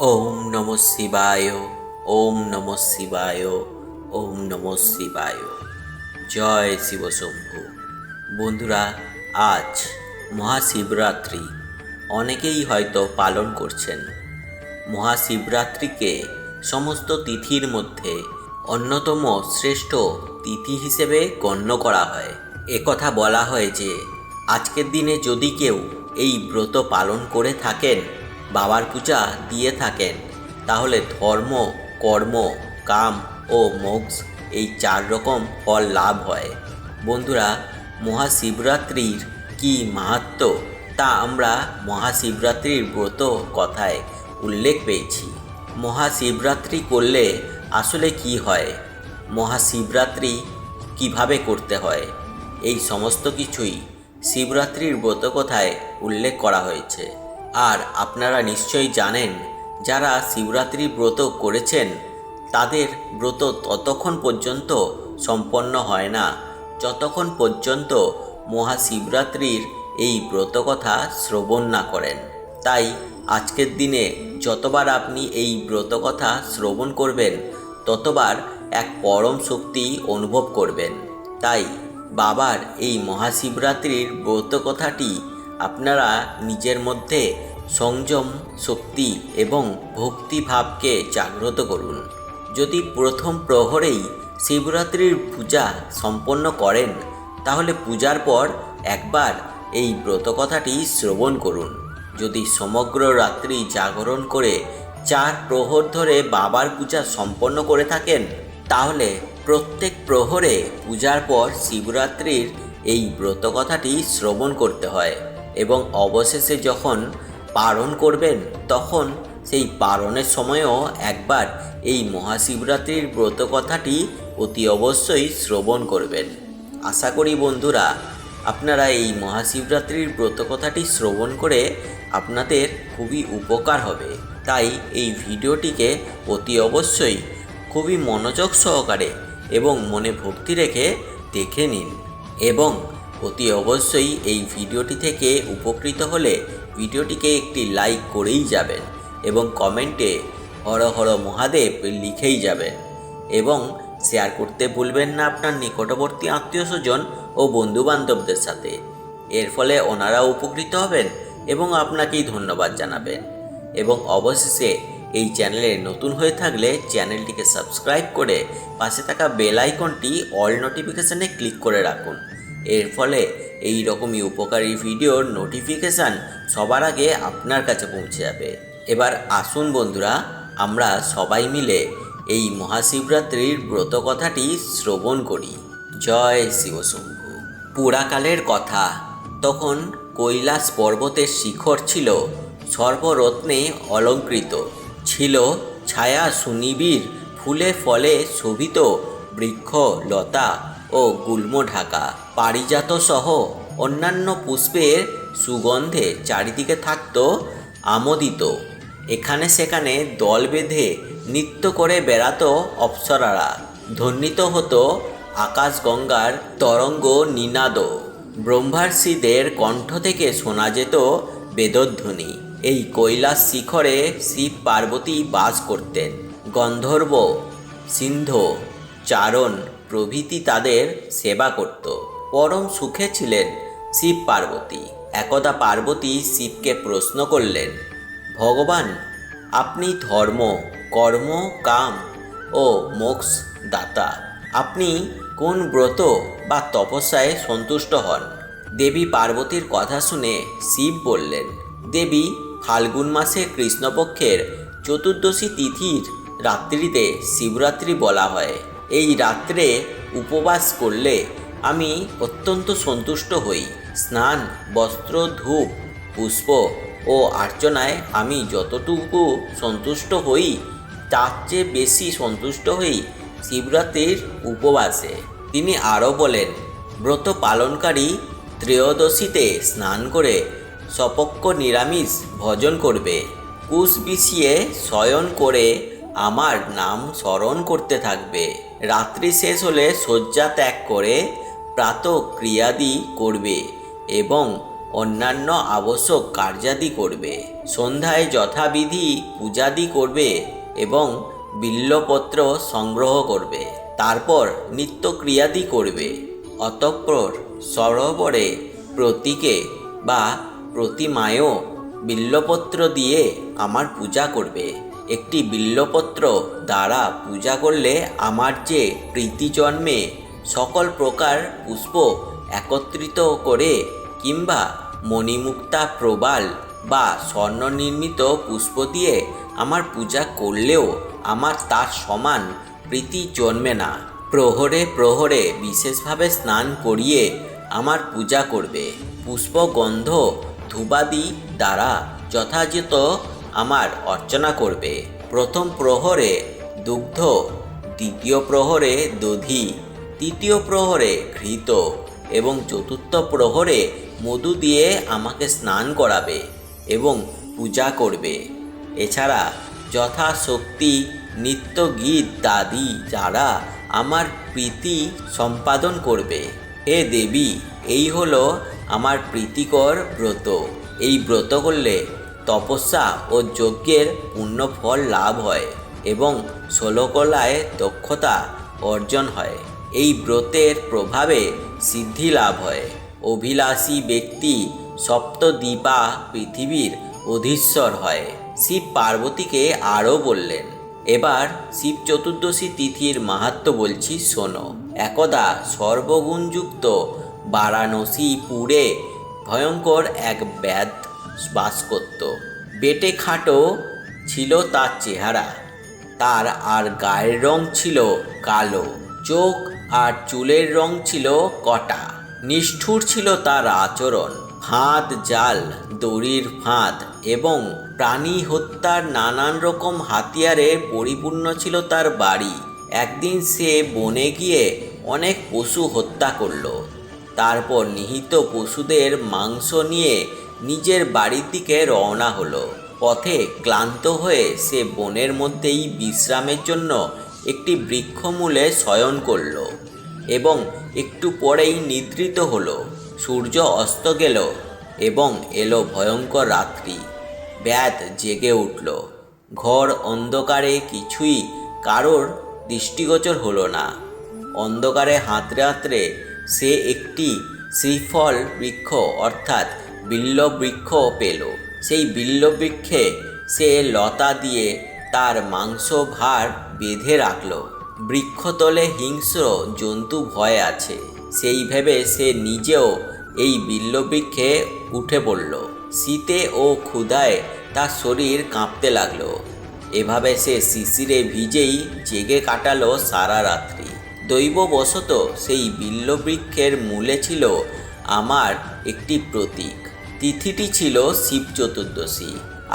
ওম নম শিবায়, ওম নম শিবায়, ওম নম শিবায়। জয় শিবশম্ভু। বন্ধুরা, আজ মহাশিবরাত্রি। অনেকেই হয়তো পালন করছেন। মহাশিবরাত্রিকে সমস্ত তিথির মধ্যে অন্যতম শ্রেষ্ঠ তিথি হিসেবে গণ্য করা হয়। একথা বলা হয় যে, আজকের দিনে যদি কেউ এই ব্রত পালন করে থাকেন বাবার পূজা দিয়ে থাকেন। তাহলে ধর্ম, কর্ম, কাম ও মোক্ষ এই চার রকম ফল লাভ হয়। বন্ধুরা, মহাশিবরাত্রির কি মাহাত্ম তা আমরা মহাশিবরাত্রির ব্রত কথায় উল্লেখ পেয়েছি। মহাশিবরাত্রি করলে আসলে কি হয়? মহাশিবরাত্রি কীভাবে করতে হয়? এই সমস্ত কিছুই শিবরাত্রির ব্রত কথায় উল্লেখ করা হয়েছে। আর আপনারা নিশ্চয়ই জানেন, যারা শিবরাত্রি ব্রত করেছেন, তাদের ব্রত ততক্ষণ পর্যন্ত সম্পন্ন হয় না। যতক্ষণ পর্যন্ত মহাশিবরাত্রির এই ব্রত কথা শ্রবণ না করেন। তাই আজকের দিনে যতবার আপনি এই ব্রত কথা শ্রবণ করবেন, ততবার এক পরম শক্তি অনুভব করবেন। তাই বাবার এই মহাশিবরাত্রির ব্রত কথাটি আপনারা নিজের মধ্যে সংযম, শক্তি এবং ভক্তিভাবকে জাগ্রত করুন। যদি প্রথম প্রহরেই শিবরাত্রির পূজা সম্পন্ন করেন, তাহলে পূজার পর একবার এই ব্রত কথাটি শ্রবণ করুন। যদি সমগ্র রাত্রি জাগরণ করে চার প্রহর ধরে বাবার পূজা সম্পন্ন করে থাকেন, তাহলে প্রত্যেক প্রহরে পূজার পর শিবরাত্রির এই ব্রত কথাটি শ্রবণ করতে হয় এবং অবশেষে যখন পালন করবেন, তখন সেই পালনের সময়ও একবার এই মহাশিবরাত্রির ব্রত কথাটি অতি অবশ্যই শ্রবণ করবেন। আশা করি বন্ধুরা, আপনারা এই মহাশিবরাত্রির ব্রত কথাটি শ্রবণ করে আপনাদের খুবই উপকার হবে। তাই এই ভিডিওটিকে অতি অবশ্যই খুবই মনোযোগ সহকারে এবং মনে ভক্তি রেখে দেখে নিন এবং অতি অবশ্যই এই ভিডিওটি থেকে উপকৃত হলে ভিডিওটিকে একটি লাইক করেই যাবেন এবং কমেন্টে হর হর মহাদেব লিখেই যাবেন। এবং শেয়ার করতে ভুলবেন না আপনার নিকটবর্তী আত্মীয় স্বজন ও বন্ধুবান্ধবদের সাথে। এর ফলে ওনারা উপকৃত হবেন এবং আপনাকেই ধন্যবাদ জানাবেন। এবং অবশেষে এই চ্যানেলে নতুন হয়ে থাকলে চ্যানেলটিকে সাবস্ক্রাইব করে পাশে থাকা বেল আইকনটি অল নোটিফিকেশানে ক্লিক করে রাখুন। এর ফলে এই রকমই উপকারী ভিডিওর নোটিফিকেশান সবার আগে আপনার কাছে পৌঁছে যাবে। এবার আসুন বন্ধুরা, আমরা সবাই মিলে এই মহাশিবরাত্রির ব্রত কথাটি শ্রবণ করি। জয় শিবশম্ভু পুরাকালের কথা, তখন কৈলাস পর্বতের শিখর ছিল, সর্বরত্নে অলঙ্কৃত। ছিল ছায়া সুনিবিড়, ফুলে ফলে শোভিত বৃক্ষ, লতা ও গুল্ম ঢাকা। পারিজাত সহ অন্যান্য পুষ্পের সুগন্ধে চারিদিকে থাকত আমোদিত। এখানে সেখানে দল বেঁধে নৃত্য করে বেড়াতো অপ্সরারা। ধ্বনিত হতো আকাশগঙ্গার তরঙ্গ নিনাদ। ব্রহ্মার্ষিদের কণ্ঠ থেকে শোনা যেত বেদধ্বনি। এই কৈলাস শিখরে শিব পার্বতী বাস করতেন। গন্ধর্ব, সিন্ধ, চারণ প্রভৃতি তাদের সেবা করত। পরম সুখে ছিলেন শিব পার্বতী। একদা পার্বতী শিবকে প্রশ্ন করলেন, ভগবান, আপনি ধর্ম, কর্ম, কাম ও মোক্ষ দাতা। আপনি কোন ব্রত বা তপস্যায় সন্তুষ্ট হন? দেবী পার্বতীর কথা শুনে শিব বললেন, দেবী, ফাল্গুন মাসে কৃষ্ণপক্ষের চতুর্দশী তিথির রাত্রিতে শিবরাত্রি বলা হয়। এই রাত্রে উপবাস করলে আমি অত্যন্ত সন্তুষ্ট হই। স্নান, বস্ত্র, ধূপ, পুষ্প ও আর্চনায় আমি যতটুকু সন্তুষ্ট হই, তার চেয়ে বেশি সন্তুষ্ট হই শিবরাত্রির উপবাসে। তিনি আরও বলেন, ব্রত পালনকারী ত্রয়োদশীতে স্নান করে সপক্ষ নিরামিষ ভজন করবে। কুশ বিছিয়ে শয়ন করে আমার নাম স্মরণ করতে থাকবে। রাত্রি শেষ হলে শয্যা ত্যাগ করে প্রাত ক্রিয়াদি করবে এবং অন্যান্য আবশ্যক কার্যাদি করবে। সন্ধ্যায় যথাবিধি পূজাদি করবে এবং বিল্লপত্র সংগ্রহ করবে। তারপর নিত্য ক্রিয়াদি করবে। অতঃপর সরোবরে প্রতীকে বা প্রতিমায়ও বিল্লপত্র দিয়ে আমার পূজা করবে। একটি বিল্লপত্র দ্বারা পূজা করলে আমার যে প্রীতি জন্মে সকল প্রকার পুষ্প একত্রিত করে কিংবা মণিমুক্তা প্রবাল বা স্বর্ণ নির্মিত পুষ্প দিয়ে আমার পূজা করলেও আমার তার সমান প্রীতি জন্মে না। প্রহরে প্রহরে বিশেষভাবে স্নান করিয়ে আমার পূজা করবে। পুষ্পগন্ধ ধুবাদি দ্বারা যথাযথ আমার অর্চনা করবে। প্রথম প্রহরে দুগ্ধ, দ্বিতীয় প্রহরে দধি, তৃতীয় প্রহরে ঘৃত এবং চতুর্থ প্রহরে মধু দিয়ে আমাকে স্নান করাবে এবং পূজা করবে। এছাড়া যথাশক্তি নিত্য গীত, দাদি, যারা আমার প্রীতি সম্পাদন করবে। হে দেবী, এই হলো আমার প্রীতিকর ব্রত। এই ব্রত করলে তপস্যা ও যজ্ঞের পূর্ণ ফল লাভ হয় এবং ষোলকলায় দক্ষতা অর্জন হয়। এই ব্রতের প্রভাবে সিদ্ধি লাভ হয়। অভিলাষী ব্যক্তি সপ্তদ্বীপা পৃথিবীর অধীশ্বর হয়। শিব পার্বতীকে আরও বললেন, এবার শিব চতুর্দশী তিথির মাহাত্ম বলছি, শোনো। একদা সর্বগুণযুক্ত বারাণসী পুরে ভয়ঙ্কর এক ব্যাধ বাস করত বেটে খাটো ছিল তার চেহারা। তার আর গায়ের রং ছিল কালো। চোখ আর চুলের রং ছিল কটা। নিষ্ঠুর ছিল তার আচরণ। ফাঁদ জাল, দড়ির ফাঁদ এবং প্রাণী হত্যার নানান রকম হাতিয়ারে পরিপূর্ণ ছিল তার বাড়ি। একদিন সে বনে গিয়ে অনেক পশু হত্যা করল। তারপর নিহিত পশুদের মাংস নিয়ে নিজের বাড়ির দিকে রওনা হলো। পথে ক্লান্ত হয়ে সে বনের মধ্যেই বিশ্রামের জন্য একটি বৃক্ষমূলে শয়ন করল এবং একটু পরেই নিদ্রিত হলো। সূর্য অস্ত গেল এবং এলো ভয়ঙ্কর রাত্রি। ব্যাধ জেগে উঠল। ঘর অন্ধকারে কিছুই কারোর দৃষ্টিগোচর হলো না। অন্ধকারে হাতড়ে হাতড়ে সে একটি শ্রীফল বৃক্ষ, অর্থাৎ বিল্ল বৃক্ষ পেল। সেই বিল্ল বৃক্ষে সে লতা দিয়ে তার মাংস ভার বেঁধে রাখল। বৃক্ষতলে হিংস্র জন্তু ভয় আছে। সেই ভেবে সে নিজেও এই বিল্লবৃক্ষে উঠে পড়ল। শীতে ও ক্ষুধায় তার শরীর কাঁপতে লাগল। এভাবে সে শিশিরে ভিজেই জেগে কাটালো সারা রাত্রি। দৈববশত সেই বিল্লবৃক্ষের মূলে ছিল আমার একটি প্রতীক। তিথিটি ছিল শিব চতুর্দশী,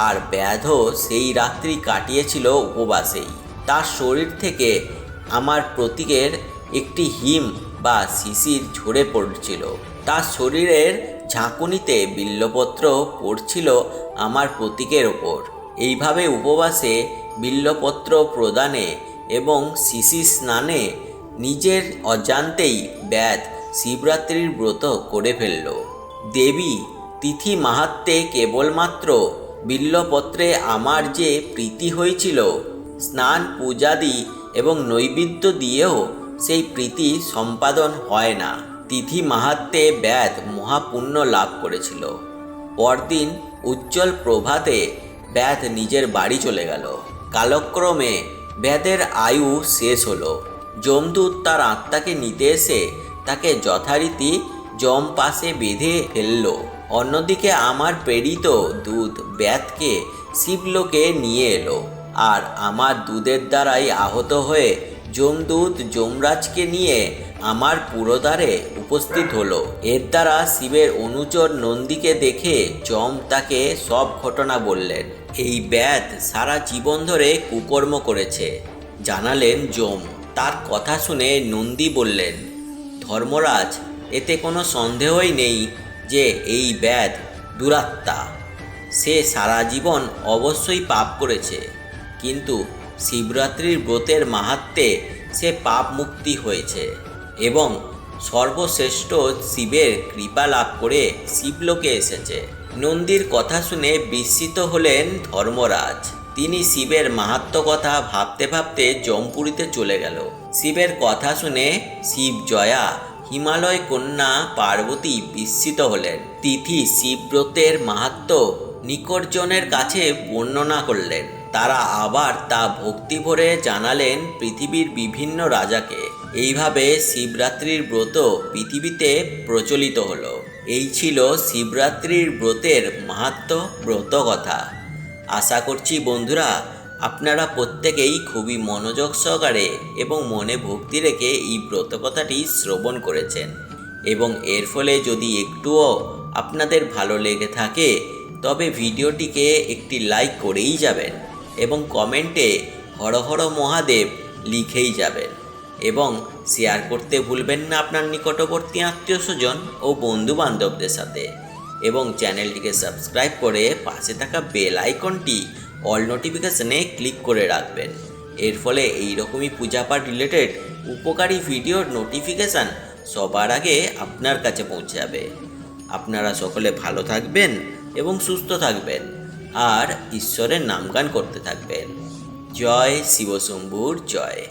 আর ব্যাধ সেই রাত্রি কাটিয়েছিল উপবাসেই। তার শরীর থেকে আমার প্রতীকের একটি হিম বা শিশির ঝরে পড়ছিল। তার শরীরের ঝাঁকুনিতে বিল্লপত্র পড়ছিল আমার প্রতীকের ওপর। এইভাবে উপবাসে বিল্লপত্র প্রদানে এবং শিশির স্নানে নিজের অজান্তেই ব্যাধ শিবরাত্রির ব্রত করে ফেলল। দেবী তিথি মাহাত্মে কেবলমাত্র বিল্লপত্রে আমার যে প্রীতি হয়েছিল, স্নান, পূজাদি এবং নৈবেদ্য দিয়েও সেই প্রীতি সম্পাদন হয় না। তিথি মাহাত্মে ব্যাধ মহাপুণ্য লাভ করেছিল। পরদিন উজ্জ্বল প্রভাতে ব্যাধ নিজের বাড়ি চলে গেল। কালক্রমে ব্যাধের আয়ু শেষ হলো। যমদূত তার আত্মাকে নিতে এসে তাকে যথারীতি যম পাশে বেঁধে ফেলল। অন্যদিকে আমার প্রেরিত দুধ ব্যাধকে শিবলোকে নিয়ে এলো, আর আমার দুধের দ্বারাই আহত হয়ে যমদূত যমরাজকে নিয়ে আমার পুরোদ্বারে উপস্থিত হলো। এর দ্বারা শিবের অনুচর নন্দীকে দেখে যম তাকে সব ঘটনা বললেন। এই ব্যাধ সারা জীবন ধরে কুকর্ম করেছে, জানালেন যম। তার কথা শুনে নন্দী বললেন, ধর্মরাজ, এতে কোনো সন্দেহই নেই। যে এই ব্যাধ দুরাত্মা, সে সারা জীবন অবশ্যই পাপ করেছে। কিন্তু শিবরাত্রির ব্রতের মাহাত্মে সে পাপ মুক্তি হয়েছে এবং সর্বশ্রেষ্ঠ শিবের কৃপা লাভ করে শিবলোকে এসেছে। নন্দীর কথা শুনে বিস্মিত হলেন ধর্মরাজ। তিনি শিবের মাহাত্ম কথা ভাবতে ভাবতে জমপুরিতে চলে গেল। শিবের কথা শুনে শিব জয়া হিমালয় কন্যা পার্বতী বিস্মিত হলেন। তিথি শিবব্রতের মাহাত্ম নিকটজনের কাছে বর্ণনা করলেন। তারা আবার তা ভক্তি ভরে জানালেন পৃথিবীর বিভিন্ন রাজাকে। এইভাবে শিবরাত্রির ব্রত পৃথিবীতে প্রচলিত হলো। এই ছিল শিবরাত্রির ব্রতের মাহাত্ম ব্রত কথা আশা করছি বন্ধুরা আপনারা প্রত্যেকেই খুবই মনোযোগ সহকারে এবং মনে ভক্তি রেখে এই ব্রত কথাটি শ্রবণ করেছেন। এবং এর ফলে যদি একটুও আপনাদের ভালো লেগে থাকে, তবে ভিডিওটিকে একটি লাইক করেই যাবেন এবং কমেন্টে হর হর মহাদেব লিখেই যাবেন। এবং শেয়ার করতে ভুলবেন না আপনার নিকটবর্তী আত্মীয় স্বজন ও বন্ধু বান্ধবদের সাথে। এবং চ্যানেলটিকে সাবস্ক্রাইব করে পাশে থাকা বেল আইকনটি অল নোটিফিকেশনে ক্লিক করে রাখবেন। এর ফলে এই রকমই পূজাপাঠ রিলেটেড উপকারী ভিডিওর নোটিফিকেশান সবার আগে আপনার কাছে পৌঁছে যাবে। আপনারা সকলে ভালো থাকবেন এবং সুস্থ থাকবেন। আর ঈশ্বরের নামগান করতে থাকবেন। জয় শিবশম্ভুর জয়।